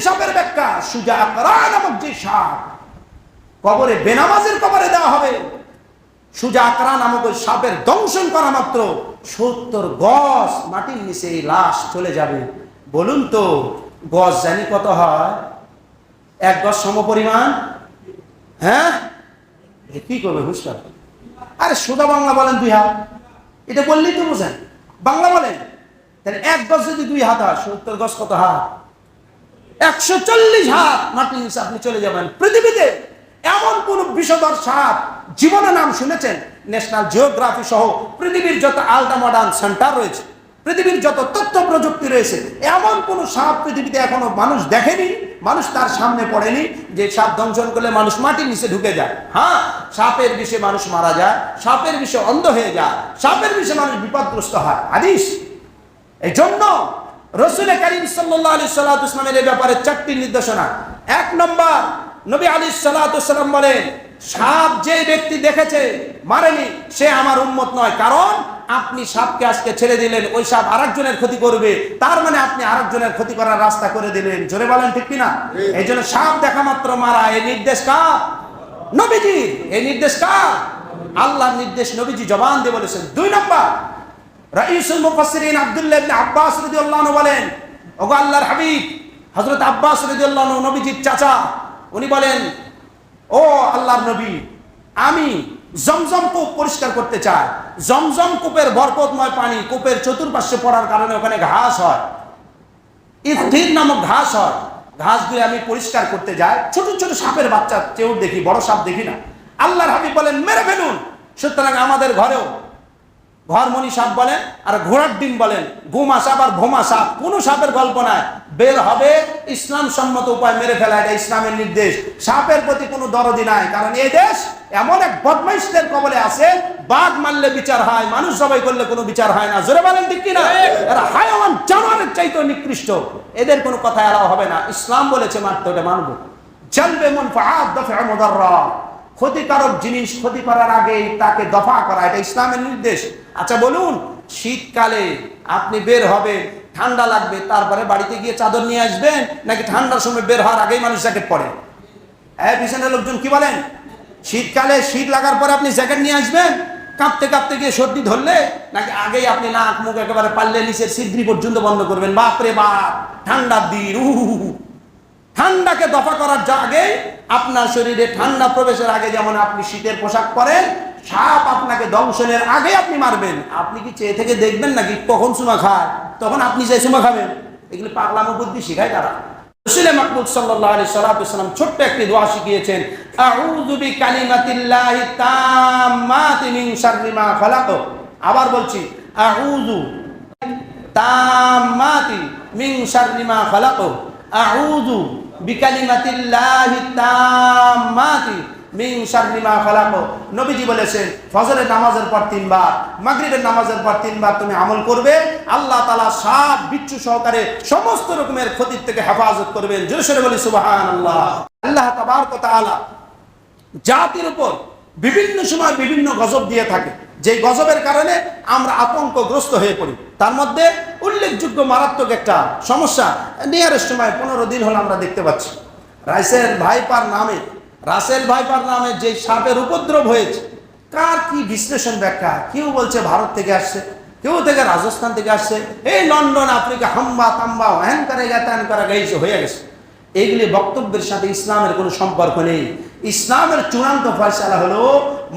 সাপের ব্যাখ্যা সুজা আকরা নামক যে সাপ, কবরে বেনামাজের কবরে দেওয়া হবে। সুজা আকরা নামক ওই সাপের দংশন করা মাত্র সত্তর গজ মাটির নিচে এই লাশ চলে যাবে। বলুন তো, গজ জানি কত হয়? এক গজ সমপরিমাণ হ্যাঁ? কি করবে হুস্কার আরে সোজা বাংলা বলেন দুই হাত। এটা বললেই তো বোঝেন। বাংলা বলেন। তাহলে এক গজ যদি দুই হাত হয়, সত্তর গজ কত হাত একশো চল্লিশ হাত মাটির নিচে আপনি চলে যাবেন পৃথিবীতে। এমন কোন বিষধর সাপ জীবনে নাম শুনেছেন? ন্যাশনাল জিওগ্রাফি সহ পৃথিবীর যত আলট্রা মডার্ন সেন্টার রয়েছে, পৃথিবীর যত তথ্য প্রযুক্তি রয়েছে, এমন কোন সাপ পৃথিবীতে এখনও মানুষ দেখেনি? মানুষ তার সামনে পড়েনি যে সাপ দংশন করলে মানুষ মাটির নিচে ঢুকে যায়। হ্যাঁ সাপের বিষে মানুষ মারা যায়, সাপের বিষে অন্ধ হয়ে যায়, সাপের বিষে মানুষ বিপদগ্রস্ত হয়। আদিস এই জন্য রসুল করিম সাল্লাহ আলী সাল্লাহামের এই ব্যাপারে চারটি নির্দেশনা। এক নম্বর, নবী আলী সাল্লাহাম বলেন, সাপ যে ব্যক্তি দেখেছে, মারেনি, সে আমার উন্মত নয়। কারণ আপনি সাপকে আজকে ছেড়ে দিলেন, ওই সাপ আরেকজনের ক্ষতি করবে। তার মানে আপনি আরেকজনের ক্ষতি করার রাস্তা করে দিলেন। জোরে বলেন ঠিক কিনা? এই জন্য সাপ দেখা মাত্র মারা, এই নির্দেশ কার? নবীজি এই নির্দেশ কার? আল্লাহর নির্দেশ নবীজি জবান দিয়ে বলেছেন। দুই নম্বর রাইসুল মুফাসসিরিন আব্দুল্লাহ ইবনে আব্বাস রাদিয়াল্লাহু আনহু বলেন, ওগো আল্লাহর হাবিব, হযরত আব্বাস রাদিয়াল্লাহু আনহু, নবীজির চাচা, উনি বলেন, ও আল্লাহর নবী, আমি জমজম কূপ পরিষ্কার করতে চাই। জমজম কূপের বরকতময় পানি কূপের চতুর্পাশে পড়ার কারণে ওখানে ঘাস হয়। ইফতির নামক ঘাস হয়। ঘাসগুলো আমি পরিষ্কার করতে যাই। ছোট ছোট সাপের বাচ্চা, চেউর দেখি, বড় সাপ দেখি না। আল্লাহর হাবিব বলেন, মেরে ফেলুন। সুতরাং আমাদের ঘরেও ঘরমণি সাপ বলেন, আর ঘোড়ার ডিম বলেন গুমা সাপ আর ভোমা সাপ কোন সাপের গল্প নাই। বের হবে, ইসলাম সম্মত উপায় মেরে ফেলা, এটা ইসলামের নির্দেশ। সাপের প্রতি কোনো দরদি নাই, কারণ এই দেশ এমন এক বদমাইশদের কবলে আছে, বাঘ মারলে বিচার হয়, মানুষ সবাই করলে কোনো বিচার হয় না। জোরে বলেন, ঠিক কিনা? এরা হায়াওয়ান জানোয়ারের চাইতে নিকৃষ্ট। এদের কোনো কথা এলাও হবে না। ইসলাম বলেছে মারতে, ওটা মানবো। চলবে মন ফাহাদ দফা মুদাররা। ক্ষতিকারক জিনিস ক্ষতি করার আগে তাকে দফা করা, এটা ইসলামের নির্দেশ। আচ্ছা বলুন, শীতকালে আপনি বের হবে ঠান্ডা লাগবে, তারপরে বাড়িতে গিয়ে চাদর নিয়ে আসবেন, নাকি ঠান্ডার সময় বের হওয়ার আগেই মানুষ জ্যাকেট পরে? হ্যাঁ পিছনের লোকজন কি বলেন? শীতকালে শীত লাগার পরে আপনি জ্যাকেট নিয়ে আসবেন, কাঁপতে কাঁপতে গিয়ে সর্দি ধরলে, নাকি আগেই আপনি নাক মুখ একেবারে পারলে নিচের সিদ্রি পর্যন্ত বন্ধ করবেন? বাপরে বাপ ঠান্ডার দিন উহু। ঠান্ডাকে দফা করার আগে, আপনার শরীরে ঠান্ডা প্রবেশের আগে যেমন আপনি শীতের পোশাক পরেন, সাপ আপনাকে দংশনের আগে আপনি মারবেন। আপনি কি চেয়ে থেকে দেখবেন নাকি কখন সুমা খায়? তখন আপনি যে সুমা খাবেন। এগুলি পাগলামো বুদ্ধি শিখায় তারা। রসুলে ছোট্ট একটি শিখিয়েছেন মা আবার বলছি, আউযু তাম্মাতি মিন শাররি মা খালাক। আউযু তাম্মাতি মিন শাররি মা খালাক নবীজি বলেছেন, ফজরের নামাজের পর তিনবার, মাগরিবের নামাজের পর তিনবার তুমি আমল করবে। আল্লাহ তাআলা সাপ বিচ্ছু সহকারে সমস্ত রকমের ক্ষতির থেকে হেফাজত করবেন। জোরে বলি, সুবহানাল্লাহ। আল্লাহ তাবারক তাআলা জাতির উপর বিভিন্ন সময় বিভিন্ন গজব দিয়ে থাকে। যে গজবের কারণে আমরা আতঙ্কগ্রস্ত হয়ে পড়ি। তার মধ্যে উল্লেখযোগ্য মারাত্মক একটা সমস্যা। নিয়ারের সময় পনেরো দিন হলো আমরা দেখতে পাচ্ছি। রাইসেল ভাইপার নামে, রাসেল ভাইপার নামে যে সাপের উপদ্রব হয়েছে, কার কি বিশ্লেষণ ব্যাখ্যা? কেউ বলছে ভারত থেকে আসছে, কেউ থেকে রাজস্থান থেকে আসছে। এই লন্ডন, আফ্রিকা, হাম্বা, তাম্বা হ্যান করে ত্যান করা গেছে হয়ে গেছে। এইগুলি বক্তব্যের সাথে ইসলামের কোনো সম্পর্ক নেই। ইসলামের চূড়ান্ত ফয়সালা হলো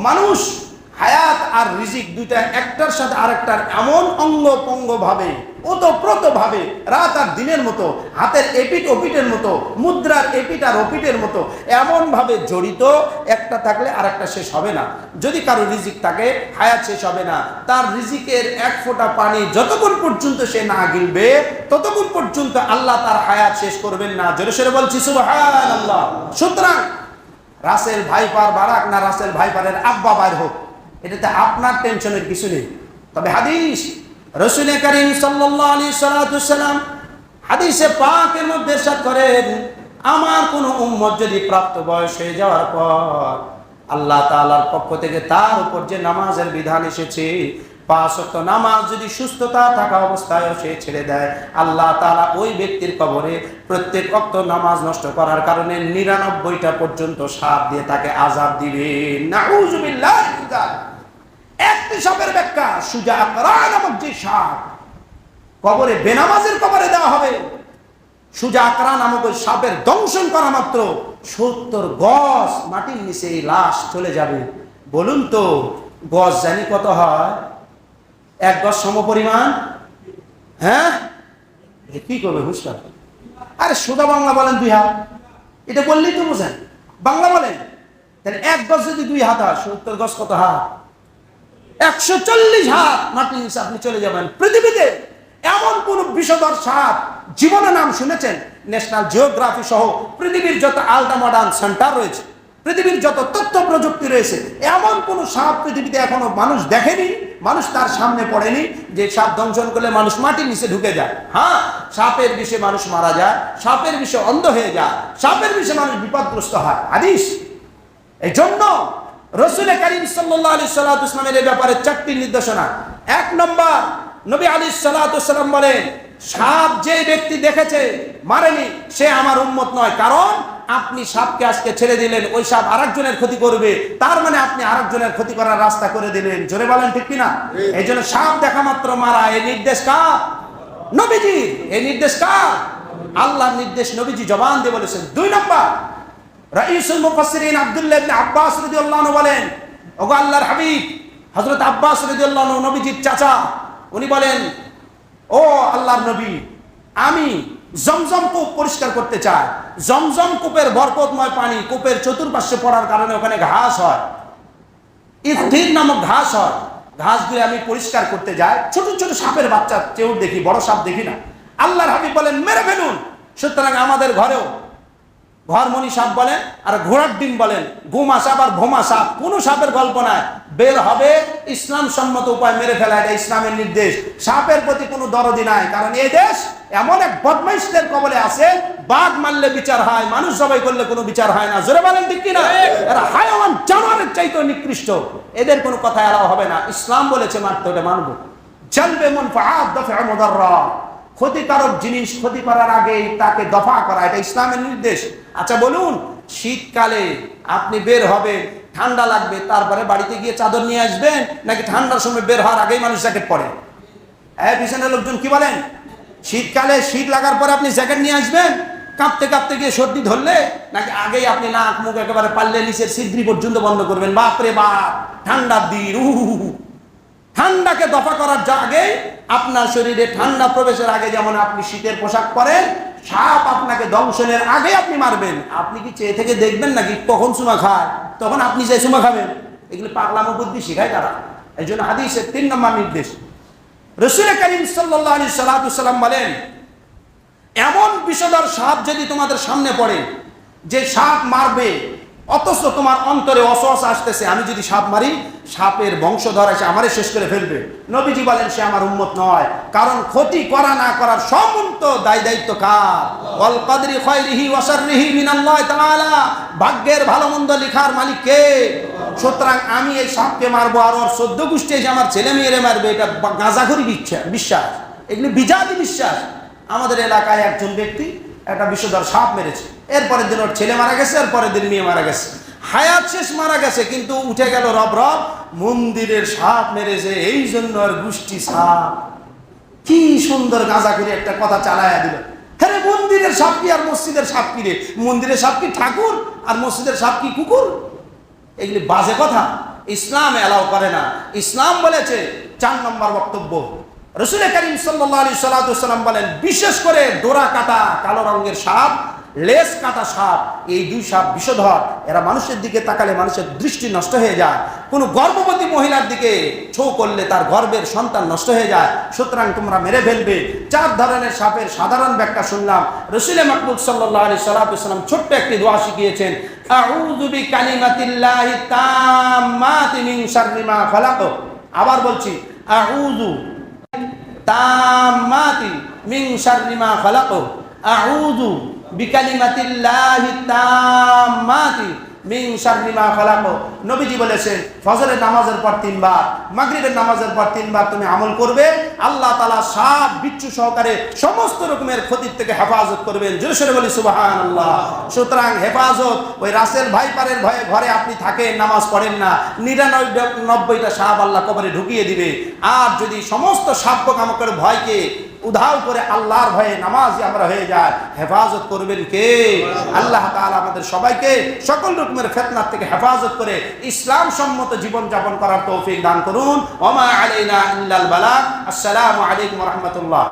মানুষ হায়াত আর রিজিক দুইটা একটার সাথে আরেকটার এমন অঙ্গ ওতপ্রোত ভাবে রাত আর দিনের মতো, হাতের এপিট ওপিটের মতো, মুদ্রার এপিট আর ওপিটের মতো এমন ভাবে জড়িত, একটা থাকলে আরেকটা শেষ হবে না। যদি কারও রিজিক থাকে, হায়াত শেষ হবে না। তার রিজিকের এক ফোঁটা পানি যতক্ষণ পর্যন্ত সে না গিলবে, ততক্ষণ পর্যন্ত আল্লাহ তার হায়াত শেষ করবেন না। জোরে সরে বলছি সুতরাং রাসেল ভাইপার বারাক না রাসেল ভাইপারের আব্বা বাইর হোক। এটাতে আপনার টেনশনের কিছু নেই তবে হাদিস, রসুল করিম সাল্লাম হাদিসে পাকের মধ্যে করেন, আমার কোনো উম্মত যদি প্রাপ্ত বয়স হয়ে যাওয়ার পর আল্লাহ তাআলার পক্ষ থেকে তার উপর যে নামাজের বিধান এসেছে, পাঁচ নামাজ যদি সুস্থতা থাকা অবস্থায় সে ছেড়ে দেয়, আল্লাহ তাআলা ওই ব্যক্তির কবরে প্রত্যেক অক্ত নামাজ নষ্ট করার কারণে নিরানব্বইটা পর্যন্ত সাপ দিয়ে তাকে আজাব দিবে যালিক। একটি সাপের ব্যাখ্যা, সুজা আকরা নামক যে সাপ। কবরে বেনামাজের কবরে দেওয়া হবে। সুজা আকরা নামক ওই সাপের দংশন করা মাত্র। সত্তর গজ মাটির নিচে এই লাশ চলে যাবে। বলুন তো, গজ জানি কত হয়? এক গজ সম পরিমাণ? হ্যাঁ? কি করবে হুস্কার আরে সোজা বাংলা বলেন দুই হাত। এটা বললেই তো বোঝেন। বাংলা বলেন। তাহলে এক গজ যদি দুই হাত হয়, সত্তর গজ কত হাত একশো চল্লিশ হাত। মাটির নিচে আপনি চলে যাবেন পৃথিবীতে। এমন কোন বিষধর সাপ জীবনে নাম শুনেছেন? ন্যাশনাল জিওগ্রাফি সহ পৃথিবীর যত আলট্রা মডার্ন সেন্টার রয়েছে, পৃথিবীর যত তথ্য প্রযুক্তি রয়েছে, এমন কোন সাপ পৃথিবীতে এখনও মানুষ দেখেনি? মানুষ তার সামনে পড়েনি যে সাপ দংশন করলে মানুষ মাটির নিচে ঢুকে যায়। হ্যাঁ সাপের বিষে মানুষ মারা যায়, সাপের বিষে অন্ধ হয়ে যায়, সাপের বিষে মানুষ বিপদগ্রস্ত হয়। আদিস এই জন্য রসুল করিম সাল্লাহ আলী সাল্লাহামের এই ব্যাপারে চারটি নির্দেশনা। এক নম্বর, নবী আলী সাল্লাহাম বলেন, সাপ যে ব্যক্তি দেখেছে, মারেনি, সে আমার উন্মত নয়। কারণ আপনি সাপকে আজকে ছেড়ে দিলেন, ওই সাপ আরেকজনের ক্ষতি করবে। তার মানে আপনি আরেকজনের ক্ষতি করার রাস্তা করে দিলেন। জোরে বলেন ঠিক কিনা? এই জন্য সাপ দেখা মাত্র মারা, এই নির্দেশ কার? নবীজি এই নির্দেশ কার? আল্লাহর নির্দেশ নবীজি জবান দিয়ে বলেছেন। দুই নম্বর রাইসুল মুফাসসিরিন আব্দুল্লাহ ইবনে আব্বাস রাদিয়াল্লাহু বলেন, ওগো আল্লাহর হাবিব, হযরত আব্বাস রাদিয়াল্লাহু নবীজির চাচা, উনি বলেন, ও আল্লাহর নবী, আমি জমজম কূপ পরিষ্কার করতে চাই। জমজম কূপের বরকতময় পানি কূপের চতুর্পাশে পড়ার কারণে ওখানে ঘাস হয়। ইফতির নামক ঘাস হয়। ঘাসগুলি আমি পরিষ্কার করতে যাই। ছোট ছোট সাপের বাচ্চা কেউ দেখি, বড় সাপ দেখি না। আল্লাহর হাবিব বলেন, মেরে ফেলুন। সুতরাং আমাদের ঘরেও ঘরমণি সাপ বলেন আর ঘোড়ার ডিম বলেন গুমা সাপ আর ভোমা সাপ কোনো সাপের গল্প নাই। বের হবে ইসলাম সম্মত উপায় মেরে ফেলা এটা ইসলামের নির্দেশ। সাপের প্রতি কোনো দরদি নাই কারণ এই দেশ এমন এক বদমাইশদের কবলে আছে বাঘ মারলে বিচার হয় মানুষ সবাই করলে কোনো বিচার হয় না। জোরে বলেন ঠিক কিনা? এরা হায়াওয়ান জানোয়ারের চাইতে নিকৃষ্ট। এদের কোনো কথা এলাও হবে না। ইসলাম বলেছে মারতে ওটা মানবো। জানবে মন ফাআদ দফা মুদাররা। ক্ষতিকারক জিনিস ক্ষতি করার আগে তাকে দফা করা, এটা ইসলামের নির্দেশ। আচ্ছা বলুন, শীতকালে আপনি বের হবে ঠান্ডা লাগবে, তারপরে বাড়িতে গিয়ে চাদর নিয়ে আসবেন, নাকি ঠান্ডার সময় বের হওয়ার আগেই মানুষ জ্যাকেট পরে? হ্যাঁ পিছনের লোকজন কি বলেন? শীতকালে শীত লাগার পরে আপনি জ্যাকেট নিয়ে আসবেন, কাঁপতে কাঁপতে গিয়ে সর্দি ধরলে, নাকি আগেই আপনি নাক, মুখ একেবারে পারলে নিচের সিদ্রি পর্যন্ত বন্ধ করবেন? বাপরে বাপ, ঠান্ডার দিন উহু। ঠান্ডাকে দফা করার আগে, আপনার শরীরে ঠান্ডা প্রবেশের আগে যেমন আপনি শীতের পোশাক পরেন, সাপ আপনাকে দংশনের আগে আপনি মারবেন। আপনি কি চেয়ে থেকে দেখবেন নাকি কখন চুমা খায়? তখন আপনি যে চুমা খাবেন, এগুলি পাগলামো বুদ্ধি শিখায় তারা। এই জন্য হাদিসের তিন নম্বর নির্দেশ। রসুল করিম সাল্লাহ আলী সাল্লাম বলেন, এমন বিষধর সাপ যদি তোমাদের সামনে পড়ে, যে সাপ মারবে অথচ তোমার অন্তরে অসহস আসতেছে, আমি যদি সাপ মারি, সাপের বংশধর এসে আমারে শেষ করে ফেলবে। নবীজি বলেন, সে আমার উন্মত নয়, কারণ ক্ষতি করা না করার সমন্ত দায় দায়িত্ব কার? ভাগ্যের ভালো মন্দ লেখার মালিক কে? সুতরাং আমি এই সাপকে মারবো আর ওর চোদ্দ গোষ্ঠী এসে আমার ছেলে মেয়েরে মারবে, এটা গাঁজাখড়ি বিশ্বাস। এগুলি বিজাতি বিশ্বাস। আমাদের এলাকায় একজন ব্যক্তি একটা বিষধর সাপ মেরেছে। এরপরের দিন ওর ছেলে মারা গেছে, এরপরের দিন মেয়ে মারা গেছে। হায়াত শেষ মারা গেছে, কিন্তু উঠে গেল রব রব, মন্দিরের সাপ মেরেছে এই জন্য আর গোষ্ঠী সাপ। কি সুন্দর গাঁজা করে একটা কথা চালায়া দিল। হ্যাঁ মন্দিরের সাপ কি আর মসজিদের সাপ কি রে? মন্দিরের সাপ কি ঠাকুর আর মসজিদের সাপ কি কুকুর? এগুলি বাজে কথা। ইসলাম এলাও করে না। ইসলাম বলেছে, চার নম্বর বক্তব্য। রসুল করিম সাল্লাহ আলী সাল্লাম বলেন, বিশেষ করে ডোরা কাটা কালো রঙের সাপ লেস কাটা সাপ, এই দুই সাপ বিষধর, এরা মানুষের দিকে তাকালে মানুষের দৃষ্টি নষ্ট হয়ে যায়। কোনো গর্ভবতী মহিলার দিকে ছৌ করলে তার গর্ভের সন্তান নষ্ট হয়ে যায়। সুতরাং তোমরা মেরে ফেলবে। চার ধরনের সাপের সাধারণ ব্যাখ্যা শুনলাম। রসুলে মাকবুল সাল্লাহ আলী সাল্লাম ছোট্ট একটি দোয়া শিখিয়েছেন মা আবার বলছি, আউযু তাম্মাতি মিন শাররি মা খালাক। বিকালিমাতিল্লাহি তাম্মাতি মা খালাক। নবীজি বলেছেন, ফজরের নামাজের পর তিনবার, মাগরিবের নামাজের পর তিনবার তুমি আমল করবে, আল্লাহ তাআলা সাপ বিচ্ছু সহকারে সমস্ত রকমের ক্ষতির থেকে হেফাজত করবেন। জোরে বলি, সুবহানাল্লাহ। সুতরাং হেফাজত, ওই রাসেল ভাইপারের ভয়ে ঘরে আপনি থাকেন, নামাজ পড়েন না। নিরানব্বইটা সাপ আল্লাহ কবরে ঢুকিয়ে দিবে। আর যদি সমস্ত সাপ কামকের ভয়কে উধাও করে আল্লাহর ভয়ে নামাজ আমরা হয়ে যায় হেফাজত করবেন কে? আল্লাহ তালা আমাদের সবাইকে সকল রকমের ফেতনার থেকে হেফাজত করে ইসলাম সম্মত জীবন যাপন করার তৌফিক দান করুন। আসসালামু আলাইকুম রাহমাতুল্লাহ।